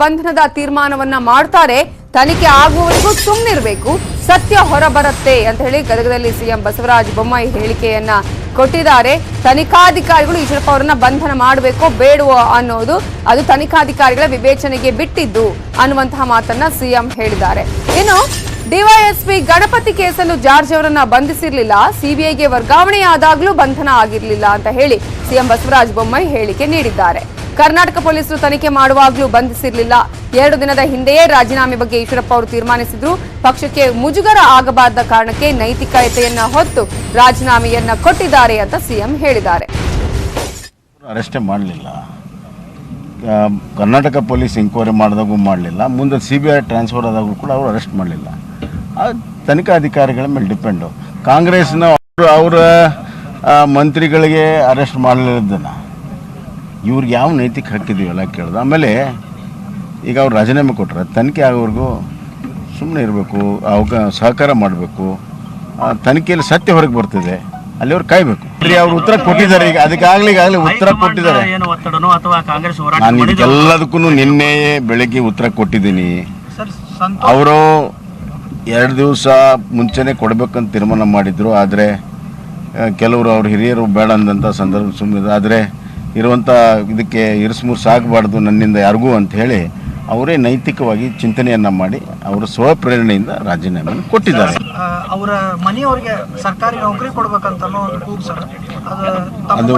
ಬಂಧನದ ತೀರ್ಮಾನವನ್ನ ಮಾಡ್ತಾರೆ, ತನಿಖೆ ಆಗುವವರೆಗೂ ಸುಮ್ಮನಿರ್ಬೇಕು ಸತ್ಯ ಹೊರಬರುತ್ತೆ ಅಂತ ಹೇಳಿ ಗದಗದಲ್ಲಿ ಸಿಎಂ ಬಸವರಾಜ ಬೊಮ್ಮಾಯಿ ಹೇಳಿಕೆಯನ್ನ ಕೊಟ್ಟಿದ್ದಾರೆ. ತನಿಖಾಧಿಕಾರಿಗಳು ಈಶ್ವರಪ್ಪ ಅವರನ್ನ ಬಂಧನ ಮಾಡಬೇಕು, ಬೇಡವೋ ಅನ್ನೋದು ಅದು ತನಿಖಾಧಿಕಾರಿಗಳ ವಿವೇಚನೆಗೆ ಬಿಟ್ಟಿದ್ದು ಅನ್ನುವಂತಹ ಮಾತನ್ನ ಸಿಎಂ ಹೇಳಿದ್ದಾರೆ. ಇನ್ನು ಡಿವೈಎಸ್ಪಿ ಗಣಪತಿ ಕೇಸನ್ನು ಜಾರ್ಜ್ ಅವರನ್ನ ಬಂಧಿಸಿರ್ಲಿಲ್ಲ ಸಿಬಿಐಗೆ ವರ್ಗಾವಣೆಯಾದಾಗ್ಲೂ ಬಂಧನ ಆಗಿರ್ಲಿಲ್ಲ ಅಂತ ಹೇಳಿ ಸಿಎಂ ಬಸವರಾಜ ಬೊಮ್ಮಾಯಿ ಹೇಳಿಕೆ ನೀಡಿದ್ದಾರೆ. ಕರ್ನಾಟಕ ಪೊಲೀಸರು ತನಿಖೆ ಮಾಡುವಾಗಲೂ ಬಂಧಿಸಿರಲಿಲ್ಲ. ಎರಡು ದಿನದ ಹಿಂದೆಯೇ ರಾಜೀನಾಮೆ ಬಗ್ಗೆ ಈಶ್ವರಪ್ಪ ಅವರು ತೀರ್ಮಾನಿಸಿದ್ರು. ಪಕ್ಷಕ್ಕೆ ಮುಜುಗರ ಆಗಬಾರದ ಕಾರಣಕ್ಕೆ ನೈತಿಕತೆಯನ್ನ ಹೊತ್ತು ರಾಜೀನಾಮೆಯನ್ನ ಕೊಟ್ಟಿದ್ದಾರೆ ಅಂತ ಸಿಎಂ ಹೇಳಿದ್ದಾರೆ. ಅರೆಸ್ಟೇ ಮಾಡಲಿಲ್ಲ. ಕರ್ನಾಟಕ ಪೊಲೀಸ್ ಎಂಕ್ವೈರಿ ಮಾಡಿದಾಗೂ ಮಾಡಲಿಲ್ಲ. ಮುಂದೆ ಸಿ ಬಿ ಐ ಟ್ರಾನ್ಸ್ಫರ್ ಆದಾಗೂ ಕೂಡ ಅವರು ಅರೆಸ್ಟ್ ಮಾಡಲಿಲ್ಲ. ತನಿಖಾ ಅಧಿಕಾರಿಗಳ ಮೇಲೆ ಡಿಪೆಂಡು. ಕಾಂಗ್ರೆಸ್ನ ಅವರು ಅವರ ಮಂತ್ರಿಗಳಿಗೆ ಅರೆಸ್ಟ್ ಮಾಡಲಿದ್ದನ್ನು ಇವ್ರಿಗೆ ಯಾವ ನೈತಿಕ ಹಕ್ಕಿದೀವಲ್ಲ ಕೇಳ್ದು. ಆಮೇಲೆ ಈಗ ಅವ್ರು ರಾಜೀನಾಮೆ ಕೊಟ್ಟರೆ ತನಿಖೆ ಆಗೋವರೆಗೂ ಸುಮ್ಮನೆ ಇರಬೇಕು ಅವಾಗ ಸಹಕಾರ ಮಾಡಬೇಕು. ತನಿಖೆಯಲ್ಲಿ ಸತ್ಯ ಹೊರಗೆ ಬರ್ತಿದೆ ಅಲ್ಲಿವ್ರು ಕಾಯ್ಬೇಕು. ಅವ್ರು ಉತ್ತರ ಕೊಟ್ಟಿದ್ದಾರೆ ಈಗ ಅದಕ್ಕಾಗಲಿ ಈಗಾಗಲೇ ಉತ್ತರ ಕೊಟ್ಟಿದ್ದಾರೆ. ನಾನು ಇದೆಲ್ಲದಕ್ಕೂ ಇದಕ್ಕೆಲ್ಲದಕ್ಕೂ ನಿನ್ನೆ ಬೆಳಗ್ಗೆ ಉತ್ತರ ಕೊಟ್ಟಿದ್ದೀನಿ. ಅವರು ಎರಡು ದಿವಸ ಮುಂಚೆನೇ ಕೊಡಬೇಕಂತ ತೀರ್ಮಾನ ಮಾಡಿದ್ರು ಆದರೆ ಕೆಲವರು ಅವ್ರ ಹಿರಿಯರು ಬೇಡ ಅಂದಂಥ ಸಂದರ್ಭ ಸುಮ್ಮನೆ ಆದರೆ ಇರುವಂಥ ಇದಕ್ಕೆ ಇರಿಸುಮುರ್ಸು ಆಗಬಾರ್ದು ನನ್ನಿಂದ ಯಾರಿಗೂ ಅಂತ ಹೇಳಿ ಅವರೇ ನೈತಿಕವಾಗಿ ಚಿಂತನೆಯನ್ನು ಮಾಡಿ ಅವರ ಸ್ವಪ್ರೇರಣೆಯಿಂದ ರಾಜೀನಾಮೆ ಕೊಟ್ಟಿದ್ದಾರೆ. ಅವರ ಮನೆಯವರಿಗೆ ಸರ್ಕಾರಿ ನೌಕರಿ ಕೊಡ್ಬೇಕಂತ ಅನ್ನೋ ಒಂದು ಕೂಗು ಸರ್. ಅದು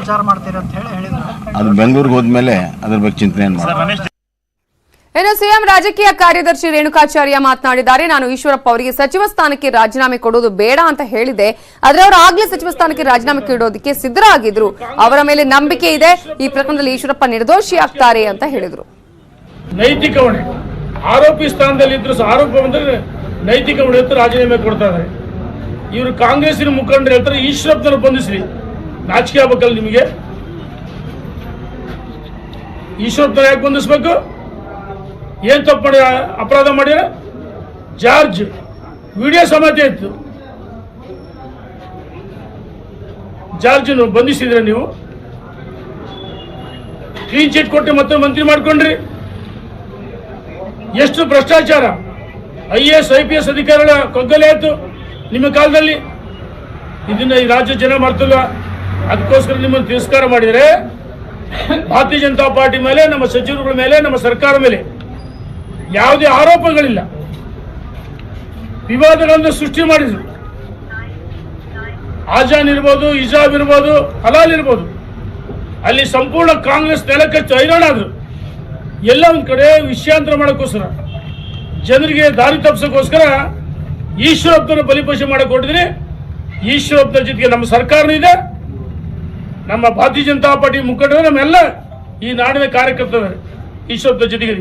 ವಿಚಾರ ಮಾಡ್ತೀರಿ ಅಂತ ಹೇಳಿ ಹೇಳಿದ್ರು. ಅದು ಬೆಂಗಳೂರಿಗೆ ಹೋದ್ಮೇಲೆ ಅದ್ರ ಬಗ್ಗೆ ಚಿಂತನೆಯನ್ನು ಮಾಡಿ ಇನ್ನು ಸಿಎಂ ರಾಜಕೀಯ ಕಾರ್ಯದರ್ಶಿ ರೇಣುಕಾಚಾರ್ಯ ಮಾತನಾಡಿದ್ದಾರೆ. ನಾನು ಈಶ್ವರಪ್ಪ ಅವರಿಗೆ ಸಚಿವ ಸ್ಥಾನಕ್ಕೆ ರಾಜೀನಾಮೆ ಕೊಡೋದು ಬೇಡ ಅಂತ ಹೇಳಿದೆ. ಆದ್ರೆ ಅವರು ಆಗ್ಲೇ ಸಚಿವ ಸ್ಥಾನಕ್ಕೆ ರಾಜೀನಾಮೆ ಕೊಡೋದಕ್ಕೆ ಸಿದ್ಧರಾಗಿದ್ರು. ಅವರ ಮೇಲೆ ನಂಬಿಕೆ ಇದೆ. ಈ ಪ್ರಕರಣದಲ್ಲಿ ಈಶ್ವರಪ್ಪ ನಿರ್ದೋಷಿ ಆಗ್ತಾರೆ ಅಂತ ಹೇಳಿದ್ರು. ನೈತಿಕ ಹೊಣೆ. ಆರೋಪಿ ಸ್ಥಾನದಲ್ಲಿ ಇದ್ರು ಆರೋಪ ಬಂದ್ರೆ ನೈತಿಕ ಹೊಣೆ ಅಂತ ರಾಜೀನಾಮೆ ಕೊಡ್ತಾರೆ ಇವರು ಕಾಂಗ್ರೆಸ್ಸಿನ ಮುಖಂಡರು ಹೇಳ್ತಾರೆ ಈಶ್ವರಪ್ಪನ ಬಂಧಿಸ್ರಿ. ನಾಚಿಕೆ ಆಗ್ಬೇಕಲ್ಲ ನಿಮಗೆ? ಈಶ್ವರಪ್ಪನ ಯಾಕೆ ಬಂಧಿಸ್ಬೇಕು? ಏನ್ ತಪ್ಪು ಮಾಡಿ ಅಪರಾಧ ಮಾಡ್ಯಾರ ಜಾರ್ಜ್, ವಿಡಿಯೋ ಸಮಾಧಿ ಇತ್ತು. ಜಾರ್ಜನ್ನು ಬಂಧಿಸಿದ್ರೆ ನೀವು? ಕ್ಲೀನ್ ಚಿಟ್ ಕೊಟ್ಟು ಮತ್ತೆ ಮಂತ್ರಿ ಮಾಡ್ಕೊಂಡ್ರಿ. ಎಷ್ಟು ಭ್ರಷ್ಟಾಚಾರ? I A S, I P S ಅಧಿಕಾರಿಗಳ ಕೊಗ್ಗಲೆ ಆಯ್ತು ನಿಮ್ಮ ಕಾಲದಲ್ಲಿ. ಇದನ್ನ ಈ ರಾಜ್ಯ ಜನ ಮಾಡ್ತಿಲ್ಲ ಅದಕ್ಕೋಸ್ಕರ ನಿಮ್ಮನ್ನು ತಿರಸ್ಕಾರ ಮಾಡಿದರೆ ಭಾರತೀಯ ಜನತಾ ಪಾರ್ಟಿ ಮೇಲೆ, ನಮ್ಮ ಸಚಿವರುಗಳ ಮೇಲೆ, ನಮ್ಮ ಸರ್ಕಾರ ಮೇಲೆ ಯಾವುದೇ ಆರೋಪಗಳಿಲ್ಲ. ವಿವಾದಗಳನ್ನು ಸೃಷ್ಟಿ ಮಾಡಿದ್ರು. ಆಜಾನ್ ಇರ್ಬೋದು, ಇಜಾಬ್ ಇರ್ಬೋದು, ಹಲಾಲ್ ಇರ್ಬೋದು. ಅಲ್ಲಿ ಸಂಪೂರ್ಣ ಕಾಂಗ್ರೆಸ್ ನೆಲಕಚ್ಚು ಹೈರಾಣಾದ್ರು. ಎಲ್ಲ ಒಂದ್ ಕಡೆ ವಿಷಯಾಂತರ ಮಾಡೋಕ್ಕೋಸ್ಕರ. ಜನರಿಗೆ ದಾರಿ ತಪ್ಪಿಸೋಕ್ಕೋಸ್ಕರ ಈಶ್ವರಪ್ಪನ ಬಲಿಪಶು ಮಾಡಕ್ ಹೊಟ್ಟಿದ್ರೆ ಈಶ್ವರಪ್ಪನ ಜೊತೆಗೆ ನಮ್ಮ ಸರ್ಕಾರನೂ ಇದೆ. ನಮ್ಮ ಭಾರತೀಯ ಜನತಾ ಪಾರ್ಟಿ ಮುಖಂಡರು ನಮ್ಮೆಲ್ಲ ಈ ನಾಡಿನ ಕಾರ್ಯಕರ್ತರು. ಈಶ್ವರಪ್ಪನ ಜೊತೆಗೆ.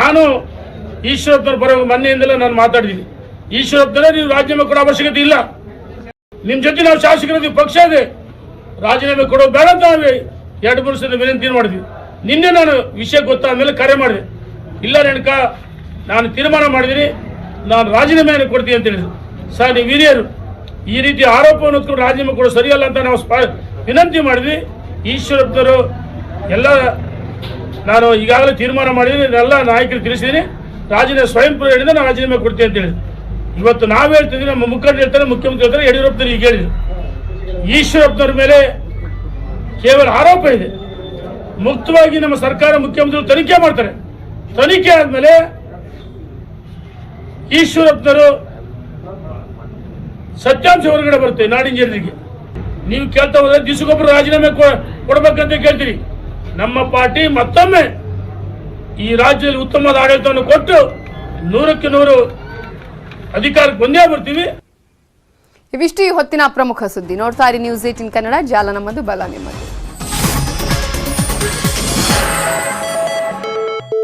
ನಾನು ಈಶ್ವರಪ್ಪನ ಬರೋ ಮೊನ್ನೆಯಿಂದಲೇ ನಾನು ಮಾತಾಡಿದ್ದೀನಿ. ಈಶ್ವರಪ್ಪನೇ ನೀವು ರಾಜೀನಾಮೆ ಕೊಡೋ ಅವಶ್ಯಕತೆ ಇಲ್ಲ. ನಿಮ್ಮ ಜೊತೆ ನಾವು ಶಾಸಕರ ಪಕ್ಷ ಇದೆ. ರಾಜೀನಾಮೆ ಕೊಡೋ ಬೇಡ ನಾವು ಎರಡು ಮೂರು ಸಲ ವಿನಂತಿ ಮಾಡಿದ್ವಿ. ನಿನ್ನೆ ನಾನು ವಿಷಯ ಗೊತ್ತಾದ ಮೇಲೆ ಕರೆ ಮಾಡಿದೆ. ಇಲ್ಲ ರೇಣುಕ, ನಾನು ತೀರ್ಮಾನ ಮಾಡಿದ್ದೀನಿ. ನಾನು ರಾಜೀನಾಮೆಯನ್ನು ಕೊಡ್ತೀನಿ ಅಂತ ಹೇಳಿದ್ರು. ಸರ್, ನೀವು ಹಿರಿಯರು, ಈ ರೀತಿ ಆರೋಪವನ್ನು ಹೊತ್ಕೊಂಡು ರಾಜೀನಾಮೆ ಕೊಡೋದು ಸರಿಯಲ್ಲ ಅಂತ ನಾವು ವಿನಂತಿ ಮಾಡಿದ್ವಿ. ಈಶ್ವರಪ್ಪನವರು ಎಲ್ಲ ನಾನು ಈಗಾಗಲೇ ತೀರ್ಮಾನ ಮಾಡಿದ್ದೀನಿ ಎಲ್ಲ ನಾಯಕರು ತಿಳಿಸಿದ್ದೀನಿ. ರಾಜೀನಾಮೆ ಸ್ವಯಂ ಪ್ರೇರಣೆಯಿಂದ ನಾನು ರಾಜೀನಾಮೆ ಕೊಡ್ತೀನಿ ಅಂತ ಹೇಳಿದ್ರು ಇವತ್ತು ನಾವು ಹೇಳ್ತಿದ್ವಿ ನಮ್ಮ ಮುಖಂಡ ಹೇಳ್ತಾರೆ, ಮುಖ್ಯಮಂತ್ರಿ ಹೇಳ್ತಾರೆ ಯಡಿಯೂರಪ್ಪನವ್ರು ಈಗ ಹೇಳಿದ್ರು ಈಶ್ವರಪ್ಪನವ್ರ ಮೇಲೆ ಕೇವಲ ಆರೋಪ ಇದೆ. ಮುಕ್ತವಾಗಿ ನಮ್ಮ ಸರ್ಕಾರ ಮುಖ್ಯಮಂತ್ರಿಗಳು ತನಿಖೆ ಮಾಡ್ತಾರೆ. ತನಿಖೆ ಆದಮೇಲೆ ಈಶ್ವರಪ್ಪನವರು ಸತ್ಯಾಂಶ ಹೊರಗಡೆ ಬರುತ್ತೆ ನಾಡಿನ ಜನರಿಗೆ. ನೀವು ಕೇಳ್ತಾ ಹೋದ್ರೆ ದಿವಸಕ್ಕೊಬ್ಬರು ರಾಜೀನಾಮೆ ಕೊಡ್ಬೇಕಂತ ಕೇಳ್ತೀರಿ. ನಮ್ಮ ಪಾರ್ಟಿ ಮತ್ತೊಮ್ಮೆ ಈ ರಾಜ್ಯದಲ್ಲಿ ಉತ್ತಮವಾದ ಆಡಳಿತವನ್ನು ಕೊಟ್ಟು ನೂರಕ್ಕೆ ನೂರು ಅಧಿಕಾರಕ್ಕೆ ಬಂದೇ ಬರ್ತೀವಿ. ಇವಿಷ್ಟು ಈ ಹೊತ್ತಿನ ಪ್ರಮುಖ ಸುದ್ದಿ. ನೋಡ್ತಾ ಇರಿ ನ್ಯೂಸ್ ಏಟಿನ್ ಕನ್ನಡ. ಜಾಲ ನಮ್ಮದು, ಬಲ ನಿಮ್ಮದು.